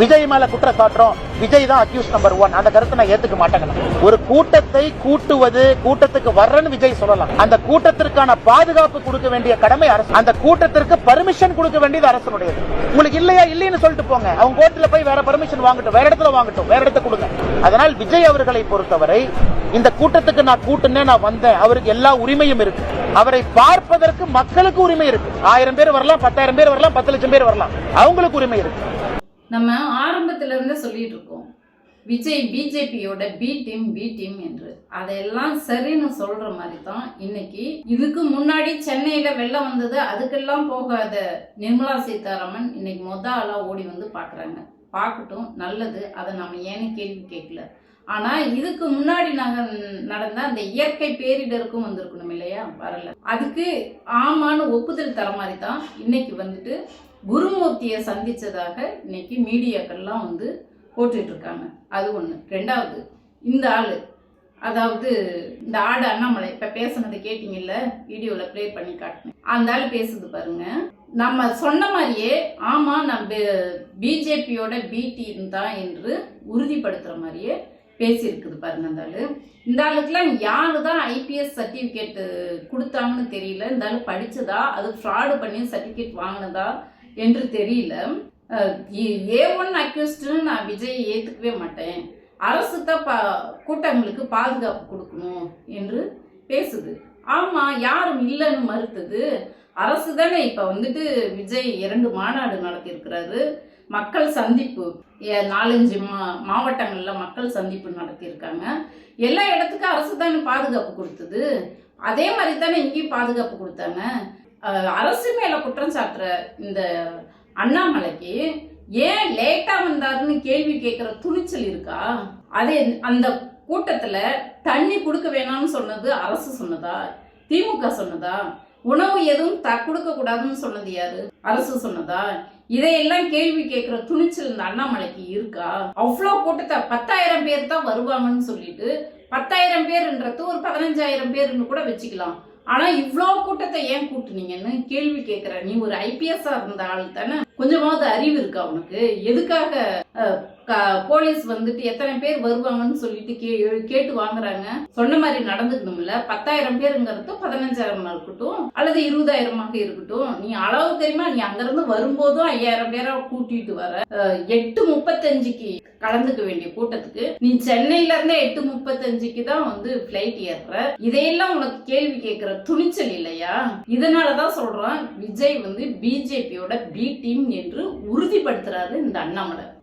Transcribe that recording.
விஜய் மேல குற்ற சாட்டுறோம். விஜய் தான் அக்யூஸ் நம்பர் ஒன் அந்த கருத்தை நான் ஏத்துக்க மாட்டேங்க ஒரு கூட்டத்தை கூட்டுவது கூட்டத்துக்கு வர்றன்னு விஜய் சொல்லலாம். அந்த கூட்டத்திற்கான பாதுகாப்பு கொடுக்க வேண்டிய கடமை அரசு. அந்த கூட்டத்திற்கு பர்மிஷன் கொடுக்க வேண்டியது அரசனுடையது. உங்களுக்கு இல்லையா இல்லைன்னு சொல்லிட்டு போங்க. அவங்க கோர்ட்ல போய் வேற பர்மிஷன் வாங்கட்டும். வேற இடத்துல வாங்கட்டும். வேற இடத்துல கொடுங்க. அதனால் விஜய் அவர்களை பொறுத்தவரை இந்த கூட்டத்துக்கு நான் கூட்டுனே நான் வந்தேன். அவருக்கு எல்லா உரிமையும் இருக்கு. அவரை பார்ப்பதற்கு மக்களுக்கு உரிமை இருக்கு. ஆயிரம் பேர் வரலாம் பத்தாயிரம் பேர் வரலாம் பத்து லட்சம் பேர் வரலாம். அவங்களுக்கு உரிமை இருக்கு. நம்ம ஆரம்பத்துல இருந்தே சொல்லிட்டு இருக்கோம் விஜய் பிஜேபியோட பி டீம் பி டீம் என்று. அதையெல்லாம் சரின்னு சொல்ற மாதிரி தான் இன்னைக்கு. இதுக்கு முன்னாடி சென்னையில வெள்ளம் வந்தது அதுக்கெல்லாம் போகாத நிர்மலா சீதாராமன் இன்னைக்கு மொத ஆளா ஓடி வந்து பாக்குறாங்க. பார்க்கட்டும் நல்லது. அதை நம்ம ஏன்னு கேள்வி கேட்கல. ஆனா இதுக்கு முன்னாடி நாங்க நடந்த அந்த இயற்கை பேரிடருக்கும் வந்திருக்கணும் இல்லையா? வரல. அதுக்கு ஆமான்னு ஒப்புதல் தர மாதிரி தான் இன்னைக்கு வந்துட்டு குருமூர்த்தியை சந்திச்சதாக இன்னைக்கு மீடியாக்கள்லாம் வந்து போட்டுட்டு இருக்காங்க அது ஒன்று ரெண்டாவது இந்த ஆள் அதாவது இந்த ஆடு அண்ணாமலை இப்போ பேசுனதை கேட்டீங்கல்ல? வீடியோவில் ப்ளே பண்ணி காட்டினேன். அந்த ஆள் பேசுது பாருங்க. நம்ம சொன்ன மாதிரியே ஆமாம் நம்ம பிஜேபியோட பி டீம் தான் என்று உறுதிப்படுத்துகிற மாதிரியே பேசியிருக்குது பாருங்க அந்த ஆள். இந்த ஆளுக்கெல்லாம் யாரு தான் ஐபிஎஸ் சர்டிஃபிகேட்டு கொடுத்தாங்கன்னு தெரியல. இந்த ஆள் படித்ததா அது ஃப்ராடு பண்ணி சர்டிஃபிகேட் வாங்கினதா என்று தெரியல. ஏ ஒன் அக்யூஸ்டுன்னு நான் விஜய் ஏற்றுக்கவே மாட்டேன். அரசு தான் பா கூட்டங்களுக்கு பாதுகாப்பு கொடுக்கணும் என்று பேசுது. ஆமாம் யாரும் இல்லைன்னு மறுத்தது. அரசு தானே இப்போ வந்துட்டு விஜய் இரண்டு மாநாடு நடத்தியிருக்கிறாரு. மக்கள் சந்திப்பு ஏ- நாலஞ்சு மா மாவட்டங்களில் மக்கள் சந்திப்பு நடத்தியிருக்காங்க. எல்லா இடத்துக்கும் அரசு தானே பாதுகாப்பு கொடுத்தது. அதே மாதிரி தானே இங்கேயும் பாதுகாப்பு கொடுத்தாங்க. அரசு மேலே குற்றம் சாட்டுற இந்த அண்ணாமலைக்கு ஏன் லேட்டாக வந்தாருன்னு கேள்வி கேட்குற துணிச்சல் இருக்கா? அதே அந்த கூட்டத்தில் தண்ணி கொடுக்க வேணாம்னு சொன்னது அரசு சொன்னதா? திமுக சொன்னதா? உணவு எதுவும் த கொடுக்க கூடாதுன்னு சொன்னது யாரு? அரசு சொன்னதா? இதையெல்லாம் கேள்வி கேட்கிற துணிச்சல் இந்த அண்ணாமலைக்கு இருக்கா? அவ்வளோ கூட்டத்தை பத்தாயிரம் பேர் தான் வருவாங்கன்னு சொல்லிட்டு பத்தாயிரம் பேர்ன்றது ஒரு பதினஞ்சாயிரம் பேர்னு கூட வச்சுக்கலாம். ஆனா இவ்வளோ கூட்டத்தை ஏன் கூட்டுனீங்கன்னு கேள்வி கேட்கிற நீ ஒரு ஐபிஎஸ்ஆ இருந்த ஆள் தானே? கொஞ்சமாவது அறிவு இருக்கா உனக்கு? எதுக்காக போலீஸ் வந்துட்டு எத்தனை பேர் வருவாங்கன்னு சொல்லிட்டு கே கேட்டு வாங்குறாங்க. சொன்ன மாதிரி நடந்துக்கணும்ல. பத்தாயிரம் பேருங்கிறது பதினஞ்சாயிரமா இருக்கட்டும் அல்லது இருபதாயிரமாக இருக்கட்டும். நீ அளவு தெரியுமா? நீ அங்கிருந்து வரும்போதும் ஐயாயிரம் பேரா கூட்டிட்டு வர. எட்டு முப்பத்தஞ்சுக்கு கலந்துக்க வேண்டிய கூட்டத்துக்கு. நீ சென்னையில இருந்தே எட்டு முப்பத்தஞ்சுக்கு தான் வந்து பிளைட் ஏறுற. இதையெல்லாம் உனக்கு கேள்வி கேட்கிற துணிச்சல் இல்லையா? இதனாலதான் சொல்றான் விஜய் வந்து பிஜேபியோட பி டீம் என்று உறுதிப்படுத்துறாரு இந்த அண்ணாமலை.